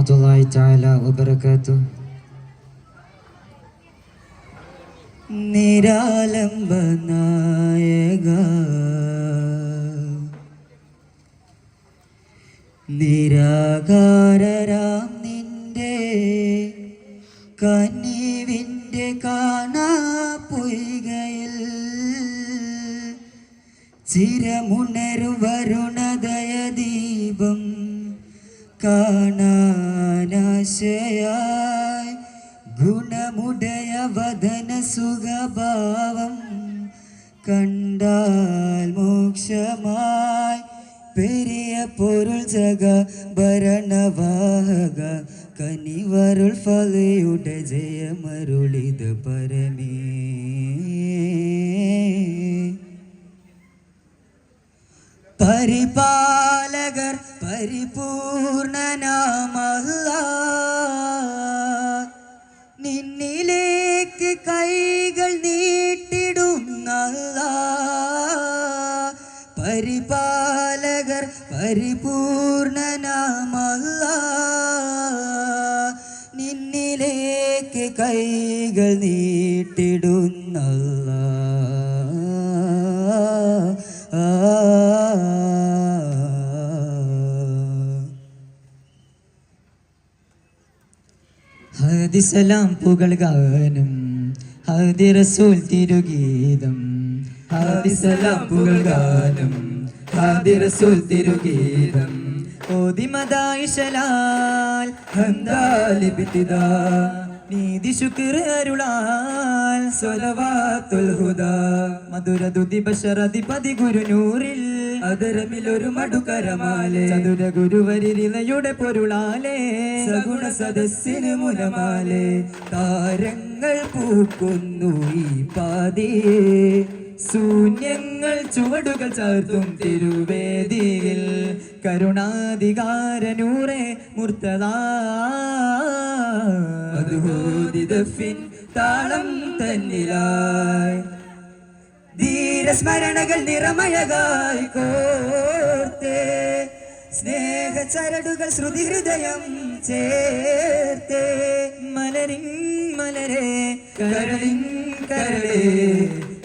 വറഹ്മത്തുള്ളാഹി തആല വബറകാതു നിരാലംബ നായക നിന്റെ കനിവിന്റെ കാണാ പൊയ്കയിൽ. ചിരമുണരു കാണാനാശയായി. ഗുണമുടയ വദന സുഖഭാവം കണ്ടാൽ മോക്ഷമായി. പെരിയ പൊരുൾ ജഗ ഭരണവാഹക കനിവരുൾ ഫലയുടെ ജയമരുളിത് പരമേ. പരിപാലകർ പരിപൂർണനാമല്ല നിന്നിലേക്ക് കൈകൾ നീട്ടിടുന്നല്ല പരിപാലകർ പരിപൂർണനാമല്ല നിന്നിലേക്ക് കൈകൾ നീട്ടിടുന്നല്ല ഹദിസലാം പുകൾ ഗാനം. ഹദി റസൂൽ തിരുഗീതം. ഹദിസലാം പുകൾ ഗാനം. ഹദി റസൂൽ തിരുഗീതം. ഓദിമദായിഷലാൽ ഹന്ദാലിബിത്തിദാ നീതി ശുക്ർ അരുളാൽ സ്വലവാത്തുൽ ഹുദാ. മധുര ദുതി ഗുരു ഗുരുനൂറിൽ അതരമിലൊരു മടുകരമാലെ. ചതുര ഗുരുവരിലയുടെ പൊരുളാലേ. സഗുണ സദസ്സിന് മുനമാലെ താരങ്ങൾ പൂക്കുന്നു ഈ പാതിയെ. ശൂന്യങ്ങൾ ചുവടുകൾ ചേർത്തും തിരുവേദിയിൽ. കരുണാധികാരനൂറെ മുർത്തതാ. താളം തന്നിലായി. ധീരസ്മരണകൾ നിറമഴകായി കോർത്തേ. സ്നേഹ ചരടുകൾ ശ്രുതി ഹൃദയം ചേർത്തേ. മലരിൻ മലരെ കരളിൻ കരളേ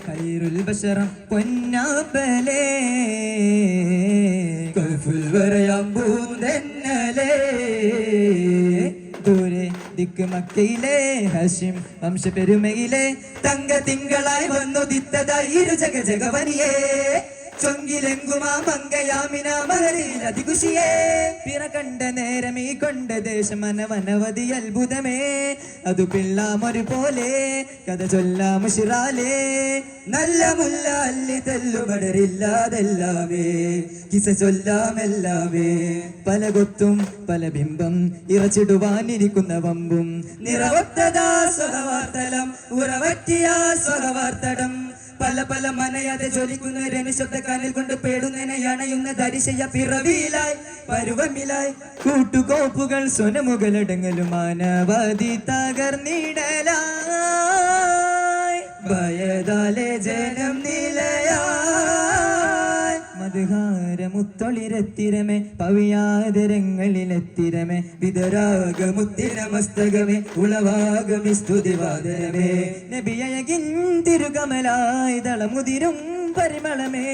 കൈരുൽ ബശറം പൊന്നാപ്പലേ കൽഫുൽ വരയാം ദിക്ക് മക്കയിലെ ഹഷിം വംശപെരുമയിലെ തങ്ക തിങ്കളായി വന്നു ദിത്തതായി ഇരു ജഗ ജഗവനിയേ. ചൊങ്കിലെങ്കുമാ കണ്ട നേരം ഈ കൊണ്ട ദേശം അനവനവധി അത്ഭുതമേ. അതു പിള്ളാമൊരു പോലെ കഥ ചൊല്ലാ ഉഷിറാലേ നല്ല മുല്ല അല്ലി തല്ലുപടരില്ലാതെല്ലാമേ കിസ ചൊല്ലാമെല്ലാമേ പല കൊത്തും പല ബിംബം ഇറച്ചിടുവാനിരിക്കുന്ന വമ്പും. നിറവത്തതാ സ്വഹവാർത്തലം ഉറവറ്റിയാ സ്വഹവാർത്തടം പല പല മനയാതെ ജ്വലിക്കുന്ന രനുശബ്ദ കനിൽ കൊണ്ട് പേടുന്നതിനെ അണയുന്ന ദരിശയ പിറവിയിലായി പരുവമിലായി. കൂട്ടുകോപ്പുകൾ സ്വനമുകളടങ്ങലും മാനവതി തകർന്നിടലായി. ഭയതാലെ ജനം നിലയായി മധുഹാരമുത്തൊളിരത്തിരമേ പവിയാതരങ്ങളിലെത്തിരമേ വിതരാഗമുത്തിര മസ്തകമേ ഉളവാഗമി സ്തുതിവാദരമേ. നബിയയകിൻ തിരുകമലായി ദളമുതിരും പരിമളമേ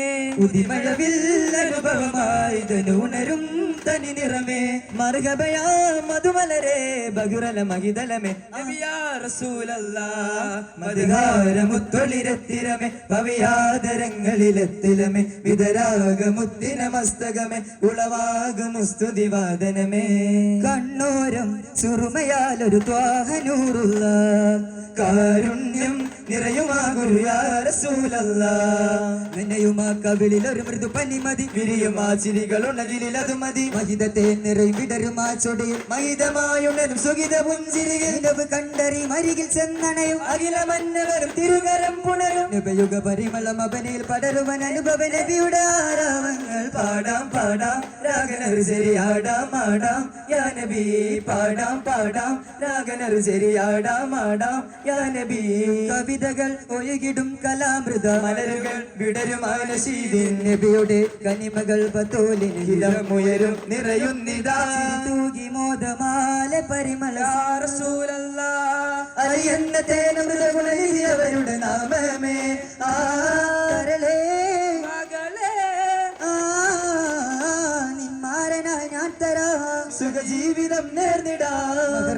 അനുഭവമായി ധനുണരും തനി നിറമേ. മറുകബയാ മധുമലരെ ബഹുരല മഹിതലമേ. അവിയാ റസൂലല്ല മധുഹാരമുത്തൊളിരത്തിരമേ പവിയാതരങ്ങളിലെത്തിലമേ വിതരാഗമുത്തിന മസ്തകമേ ഉളവാകുമുസ്തുതിവാദനമേ. കണ്ണോരം ചുറുമയാലൊരു ത്വാഹനൂറുള്ള കാരുണ്യം നിറയുമാകുരു ഗുരുയാ റസൂലല്ലാ. നിന്നെയുമാ കവിളിൽ ഒരു മൃദു പനിമതി വിരിയുമാ ചിരികൾ ഉണകിലിൽ അത് മതി മഹിതത്തെ നിറവിടരുമാ ചൊടിയിൽ മഹിതമായുണരും സുഗിത പുഞ്ചിരികൾ നിലവ് കണ്ടറി മരികിൽ ചെന്നണയും. അഖില മന്നവരും തിരുകരം പുണരും. ഉപയുഗ പരിമളം അവനിൽ പടരുവൻ അനുഭവ നബിയുടെ ആരാമങ്ങൾ. പാടാം പാടാം രാഗനർ ശരിയാടാം ആടാം. യാ നബി പാടാം പാടാം രാഗനർ ശരിയാടാം ആടാം. യാ നബി. കവിതകൾ ഒഴുകിടും കലാമൃത മലരുകൾ. വിടരും ആനശീലിൻ നബിയുടെ കനിമകൾ പത്തോലിന് നിറയുന്നിതാ തൂകി മോദമായി പരിമള. അറിയുന്ന തേനമൃതഗുണനിധിയവരുടെ നാമമേ. നിന്മാരനായി ഞാൻ തരാം. സുഖജീവിതം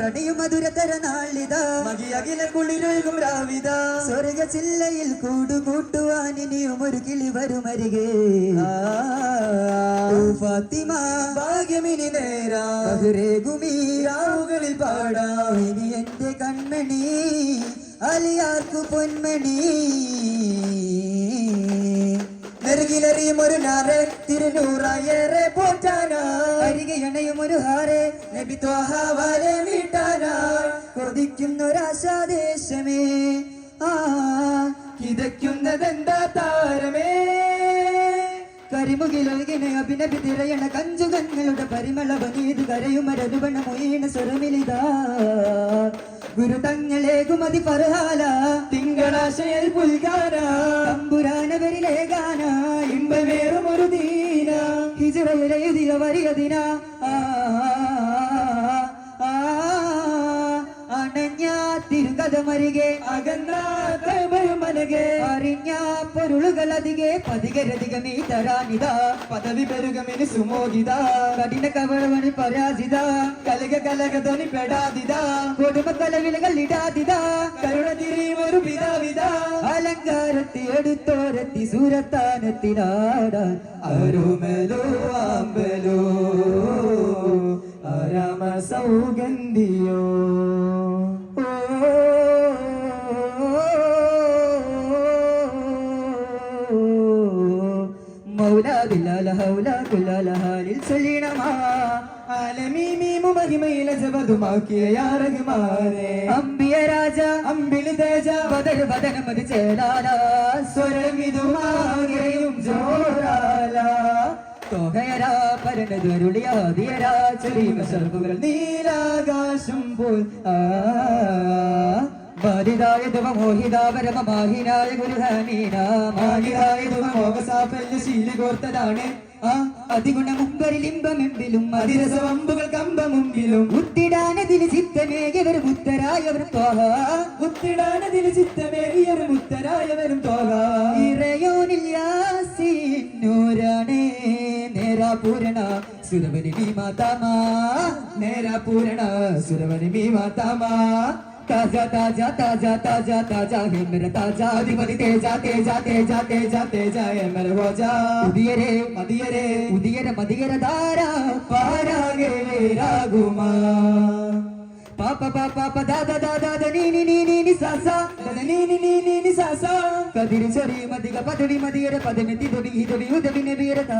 നേർന്നിടാറടിയും മധുരതര നാളിത. മകിയകില കുളിരൊഴുകും രാവിത. സ്വർഗ ചില്ലയിൽ കൂടുകൂട്ടുവാൻ ഇനിയും ഒരു കിളി വരുമരികെ ഫാത്തിമ. ഭാഗ്യമിനി നേരാമി രാവുകളിൽ പാടാം. ഇനി എന്റെ കൺമണി അലിയാർക്കു പൊന്മണി. നെറുകിലെറിയും ഒരു നാറ് തിരുനൂറായേറെ പോറ്റാനാ. അരികെ എണ്ണയും ഒരു ഹാറെ നബി ത്വാഹാവാലെ മീട്ടാനാ കൊതിക്കുന്നൊരാശാദേശമേ ആ കിതയ്ക്കുന്നതെന്താ താരമേ? കരിമുകിലൊഴുകിനെ അഭിനഭി തിരയണ കഞ്ചുകങ്ങളുടെ പരിമളവനീത് കരയുമരനുപണ മൊയ്യണ സ്വരമിലിതാ. ഗുരു തങ്ങളെ കുമതി ഫർഹാല തിങ്കളാശയൽ പുൽകാന തമ്പുരാനവരിലെ ഗാന ഇമ്പമേറും ഒരു ദീന ഹിജറയിലെഴുതിയ വരിയതിന ആ, തിരുകഥമരികെ അകന്നാമനകെ അറിഞ്ഞ പൊരുളുകളതികെ പതികരതിക നീ തരാനിത പദവി പെരുകമിന് സുമോദിത. കഠിന കവളവന് പരാജിത. കലക കലക പെടാതിത. കൊടുമ കലവിലകൾ ഇടാതിത. കരുണ തിരിയും പിതാവിത. അലങ്കാരത്തി എടുത്തോരത്തി സൂരത്താനത്തിനാടാൻ അരുമലോ ആമ്പലോ അരമ സൗഗന്ധിയോ ആലമീമീമു മഹിമയില ജപതുമാക്കിയ യാ റഹ്മാനേ അമ്പിയ രാജ. അമ്പിളി തേജ ബദർ ബദനമത് ചേലാല. സ്വരമിതുമാകെയും ജോരാല തോകയരാ പരനതുരുളിയാതിയരാ ചെറിയ സർപ്പുകൾ നീലാകാശം പോൽ. ആ. ബാധിതായ ദുവമോഹിതാപരമ മാഹിനായ ഗുരുഹനീന മാഹിതായ ധുമമോഹസാഫല്യ ശീലി കോർത്തതാണ് ആ അതിഗുണ മുമ്പരിലിമ്പമെമ്പിലും അതിരസവമ്പുകൾ കമ്പമുമ്പിലും. ഉത്തിടാനതിന് ചിത്തമേകിയവരും ഉത്തരായവരും തോഹ ഉത്തിടാനതിന് ചിത്തമേകിയവരും ഉത്തരായവരും തോഹ ഇറയോനിൽ യാസീനൂരാണേ നേരാ പൂരണ സുരവനി മീ മാതാമാ നേരാ സുരവനി മീ తాజా తాజా తాజా తాజా తాజా హే మేర తాజా అధిపతి తేజ తేజ తేజ తేజ తేజ హే మేర రోజా ఉదియరే మదియరే ఉదియర మదియర దారా పారాగే రాగుమా పాప పాప పాప దాద దాద దని ని ని ని ని సాస దని ని ని ని ని సాస కదిరి చరి మదిగ పదడి మదియర పదమి తిదొడి ఇదొడి ఉదవి నెబియర తా